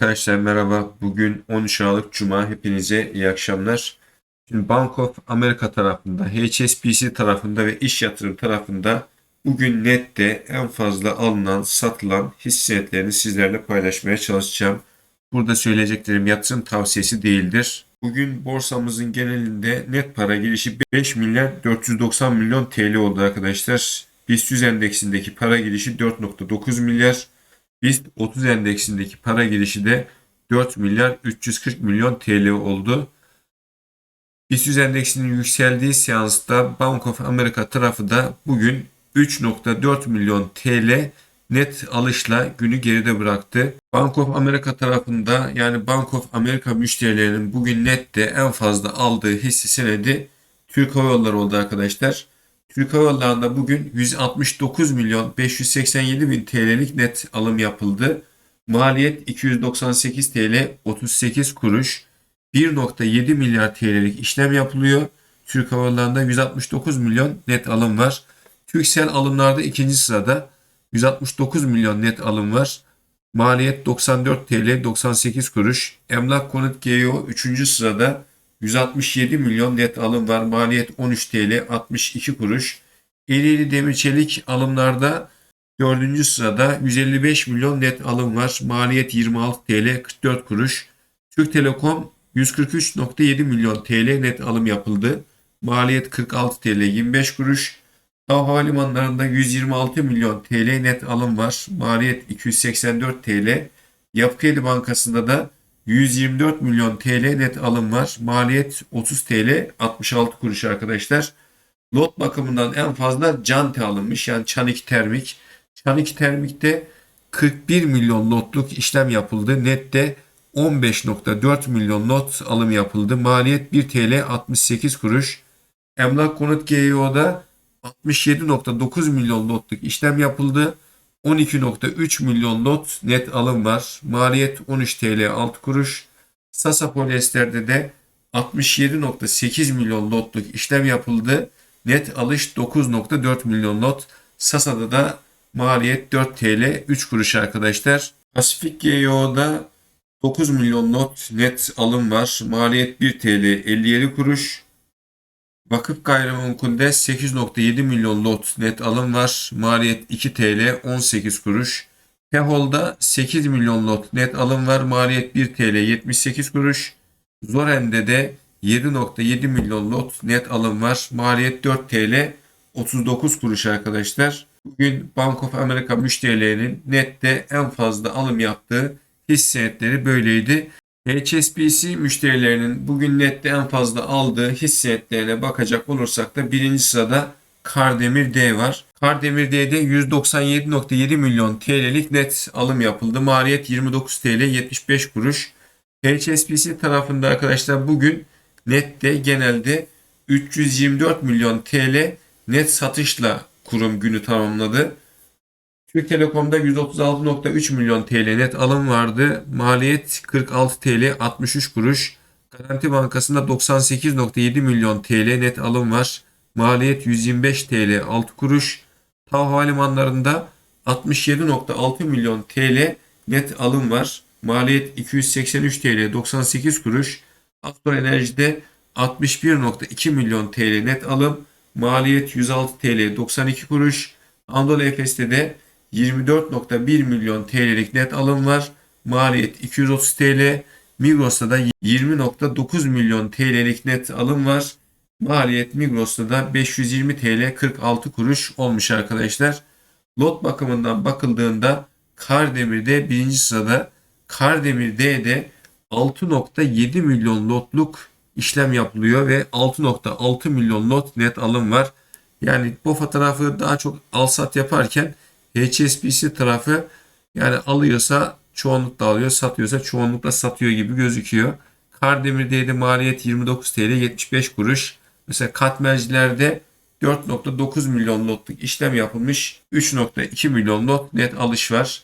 Arkadaşlar merhaba. Bugün 13 Aralık Cuma. Hepinize iyi akşamlar. Şimdi Bank of America tarafında, HSBC tarafında ve iş yatırım tarafında bugün nette en fazla alınan, satılan hisse sizlerle paylaşmaya çalışacağım. Burada söyleyeceklerim yatırım tavsiyesi değildir. Bugün borsamızın genelinde net para girişi 5 milyar 490 milyon TL oldu arkadaşlar. BIST 100 endeksindeki para girişi 4.9 milyar. BIST 30 endeksindeki para girişi de 4 milyar 340 milyon TL oldu. BIST 100 endeksinin yükseldiği seansta Bank of America tarafı da bugün 3.4 milyon TL net alışla günü geride bıraktı. Bank of America tarafında yani Bank of America müşterilerinin bugün nette en fazla aldığı hisse senedi Türk Hava Yolları oldu arkadaşlar. Türk Hava Yolları'nda bugün 169 milyon 587 bin TL'lik net alım yapıldı. Maliyet 298 TL 38 kuruş. 1.7 milyar TL'lik işlem yapılıyor. Türk Hava Yolları'nda 169 milyon net alım var. Türksel alımlarda ikinci sırada 169 milyon net alım var. Maliyet 94 TL 98 kuruş. Emlak Konut GEO 3. sırada 167 milyon net alım var. Maliyet 13 TL 62 kuruş. Ereğli Demir Çelik alımlarda 4. sırada 155 milyon net alım var. Maliyet 26 TL 44 kuruş. Türk Telekom 143.7 milyon TL net alım yapıldı. Maliyet 46 TL 25 kuruş. Hava Havalimanlarında 126 milyon TL net alım var. Maliyet 284 TL. Yapı Kredi Bankası'nda da 124 milyon TL net alım var. Maliyet 30 TL 66 kuruş arkadaşlar. Lot bakımından en fazla Cante alınmış. Yani Çanik Termik. Çanik Termik'te 41 milyon lotluk işlem yapıldı. Nette 15.4 milyon lot alım yapıldı. Maliyet 1 TL 68 kuruş. Emlak Konut GEO'da 67.9 milyon lotluk işlem yapıldı. 12.3 milyon lot net alım var. Maliyet 13 TL 6 kuruş. Sasa Polyester'de de 67.8 milyon lotluk işlem yapıldı. Net alış 9.4 milyon lot. Sasa'da da maliyet 4 TL 3 kuruş arkadaşlar. Pasifik GEO'da 9 milyon lot net alım var. Maliyet 1 TL 57 kuruş. Vakıf gayrimenkulde 8.7 milyon lot net alım var. Maliyet 2 TL 18 kuruş. Pehol'da 8 milyon lot net alım var. Maliyet 1 TL 78 kuruş. Zoren'de de 7.7 milyon lot net alım var. Maliyet 4 TL 39 kuruş arkadaşlar. Bugün Bank of America müşterilerinin nette en fazla alım yaptığı hisse senetleri böyleydi. HSBC müşterilerinin bugün nette en fazla aldığı hisse senetlerine bakacak olursak da birinci sırada Kardemir D var. Kardemir D'de 197.7 milyon TL'lik net alım yapıldı. Maliyet 29 TL 75 kuruş. HSBC tarafında arkadaşlar bugün nette genelde 324 milyon TL net satışla kurum günü tamamladı. Türk Telekom'da 136.3 milyon TL net alım vardı. Maliyet 46 TL 63 kuruş. Garanti Bankası'nda 98.7 milyon TL net alım var. Maliyet 125 TL 6 kuruş. TAV Havalimanları'nda 67.6 milyon TL net alım var. Maliyet 283 TL 98 kuruş. Aktor Enerji'de 61.2 milyon TL net alım. Maliyet 106 TL 92 kuruş. Anadolu Efes'te de 24.1 milyon TL'lik net alım var. Maliyet 230 TL. Migros'ta da 20.9 milyon TL'lik net alım var. Maliyet Migros'ta da 520 TL 46 kuruş olmuş arkadaşlar. Lot bakımından bakıldığında Kardemir'de birinci sırada Kardemir D'de 6.7 milyon lotluk işlem yapılıyor ve 6.6 milyon lot net alım var. Yani bu fotoğrafı daha çok al sat yaparken HSBC tarafı yani alıyorsa çoğunlukla alıyor, satıyorsa çoğunlukla satıyor gibi gözüküyor. Kardemir'deydi maliyet 29 TL 75 kuruş. Mesela katmercilerde 4.9 milyon lotluk işlem yapılmış. 3.2 milyon lot net alış var.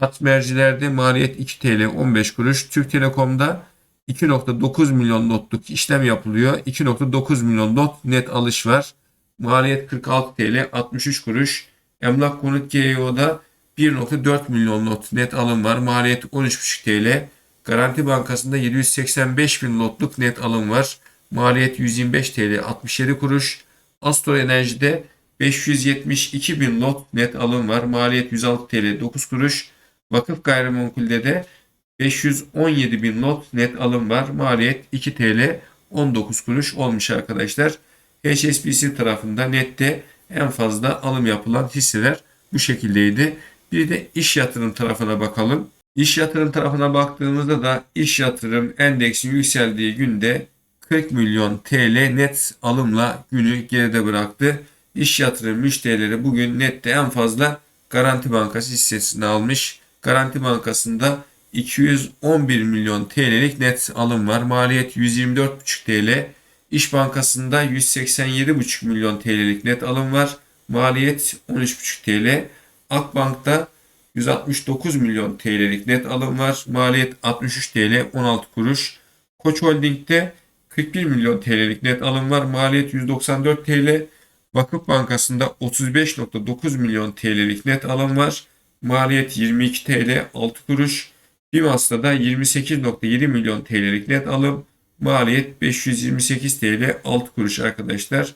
Katmercilerde maliyet 2 TL 15 kuruş. Türk Telekom'da 2.9 milyon lotluk işlem yapılıyor. 2.9 milyon lot net alış var. Maliyet 46 TL 63 kuruş. Emlak Konut GEO'da 1.4 milyon lot net alım var. Maliyet 13.5 TL Garanti Bankası'nda 785 bin lotluk net alım var. Maliyet 125 TL 67 kuruş. Astor Enerji'de 572 bin lot net alım var. Maliyet 106 TL 9 kuruş. Vakıf Gayrimenkul'de de 517 bin lot net alım var. Maliyet 2 TL 19 kuruş olmuş arkadaşlar. HSBC tarafında nette en fazla alım yapılan hisseler bu şekildeydi. Bir de iş yatırım tarafına bakalım. İş yatırım tarafına baktığımızda da iş yatırım endeksin yükseldiği günde 40 milyon TL net alımla günü geride bıraktı. İş yatırım müşterileri bugün nette en fazla Garanti Bankası hissesini almış. Garanti Bankası'nda 211 milyon TL'lik net alım var. Maliyet 124,5 TL. İş Bankası'nda 187,5 milyon TL'lik net alım var. Maliyet 13,5 TL. Akbank'ta 169 milyon TL'lik net alım var. Maliyet 63 TL 16 kuruş. Koç Holding'de 41 milyon TL'lik net alım var. Maliyet 194 TL. Vakıf Bankası'nda 35.9 milyon TL'lik net alım var. Maliyet 22 TL 6 kuruş. Bimas'ta da 28.7 milyon TL'lik net alım. Maliyet 528 TL 6 kuruş arkadaşlar.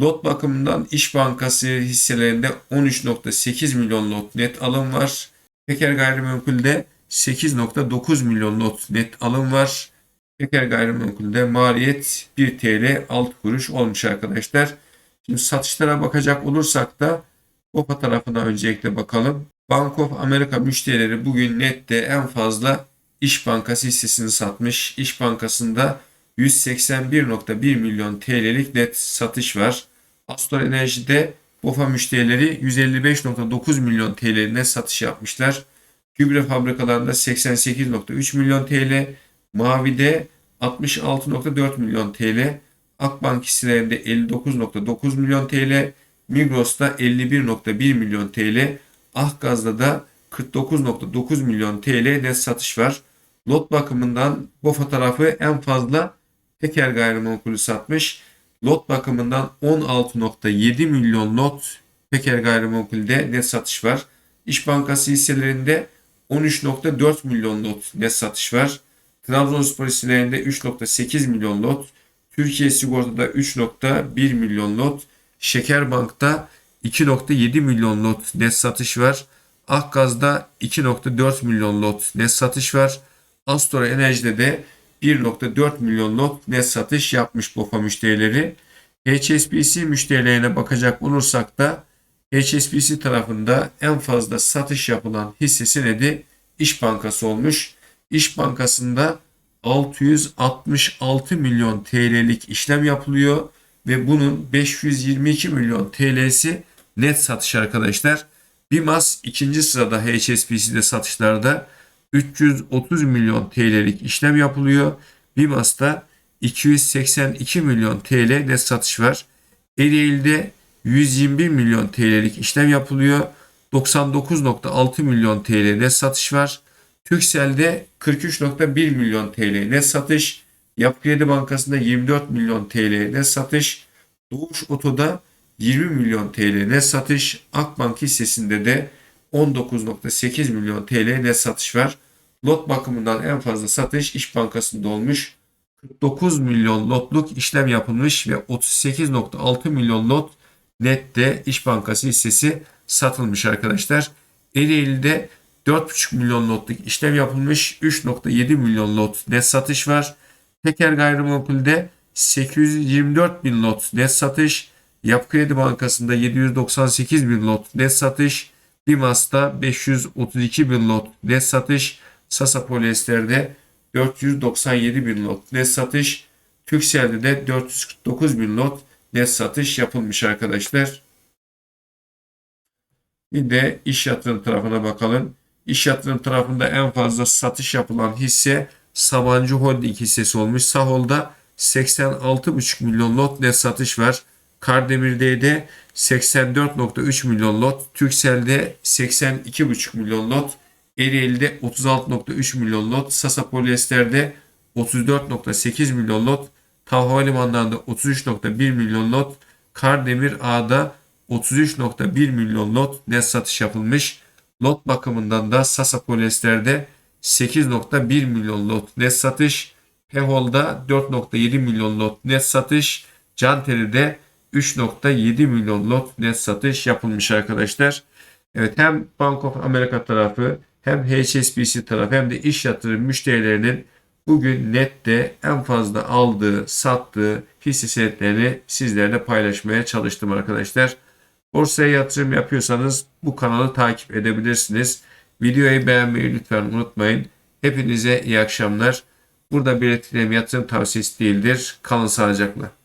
Lot bakımından İş Bankası hisselerinde 13.8 milyon lot net alım var. Peker Gayrimenkul'de 8.9 milyon lot net alım var. Peker Gayrimenkul'de maliyet 1 TL 6 kuruş olmuş arkadaşlar. Şimdi satışlara bakacak olursak da BOPA tarafına öncelikle bakalım. Bank of America müşterileri bugün nette en fazla İş Bankası hissesini satmış. İş Bankası'nda 181.1 milyon TL'lik net satış var. Astor Enerji'de BOFA müşterileri 155.9 milyon TL net satış yapmışlar. Gübre fabrikalarında 88.3 milyon TL, Mavi'de 66.4 milyon TL, Akbank hisselerinde 59.9 milyon TL, Migros'ta 51.1 milyon TL, Ahgaz'da da 49.9 milyon TL net satış var. Lot bakımından BOFA tarafı en fazla Peker gayrimenkulü satmış. Lot bakımından 16.7 milyon lot Peker gayrimenkulde net satış var. İş Bankası hisselerinde 13.4 milyon lot net satış var. Trabzonspor hisselerinde 3.8 milyon lot. Türkiye Sigorta'da 3.1 milyon lot. Şekerbank'ta 2.7 milyon lot net satış var. Akgaz'da 2.4 milyon lot net satış var. Astora Enerji'de de 1.4 milyon net satış yapmış BOFA müşterileri. HSBC müşterilerine bakacak olursak da HSBC tarafında en fazla satış yapılan hissesi neydi? İş Bankası olmuş. İş Bankası'nda 666 milyon TL'lik işlem yapılıyor ve bunun 522 milyon TL'si net satış arkadaşlar. BİMAS ikinci sırada HSBC'de satışlarda 330 milyon TL'lik işlem yapılıyor. BİMAS'ta 282 milyon TL net satış var. Ereğli'de 121 milyon TL'lik işlem yapılıyor. 99.6 milyon TL net satış var. Türkcell'de 43.1 milyon TL net satış. Yapı Kredi Bankası'nda 24 milyon TL net satış. Doğuş Oto'da 20 milyon TL net satış. Akbank hissesinde de 19.8 milyon TL net satış var. Lot bakımından en fazla satış İş Bankası'nda olmuş. 49 milyon lotluk işlem yapılmış ve 38.6 milyon lot nette İş Bankası hissesi satılmış arkadaşlar. Ereğli'de 4.5 milyon lotluk işlem yapılmış. 3.7 milyon lot net satış var. Peker Gayrimenkul'de 824 bin lot net satış. Yapı Kredi Bankası'nda 798 bin lot net satış. Limas'ta 532 bin lot net satış. Sasa Polyester'de 497 bin lot net satış. Türkcell'de de 449 bin lot net satış yapılmış arkadaşlar. Bir de iş yatırım tarafına bakalım. İş yatırım tarafında en fazla satış yapılan hisse Sabancı Holding hissesi olmuş. Sahol'da 86,5 milyon lot net satış var. Kardemir'de de 84.3 milyon lot. Türkcell'de 82,5 milyon lot. Ereğli'de 36.3 milyon lot. Sasa Polyester'de 34.8 milyon lot. Tav Havalimanları'nda 33.1 milyon lot. Kardemir Ağa'da 33.1 milyon lot net satış yapılmış. Lot bakımından da Sasa Polyester'de 8.1 milyon lot net satış. Pehol'da 4.7 milyon lot net satış. Canteri'de 3.7 milyon lot net satış yapılmış arkadaşlar. Evet hem Bank of America tarafı hem HSBC tarafı hem de iş yatırım müşterilerinin bugün nette en fazla aldığı, sattığı hisse senetlerini sizlerle paylaşmaya çalıştım arkadaşlar. Borsaya yatırım yapıyorsanız bu kanalı takip edebilirsiniz. Videoyu beğenmeyi lütfen unutmayın. Hepinize iyi akşamlar. Burada belirttiğim yatırım tavsiyesi değildir. Kalın sağlıcakla.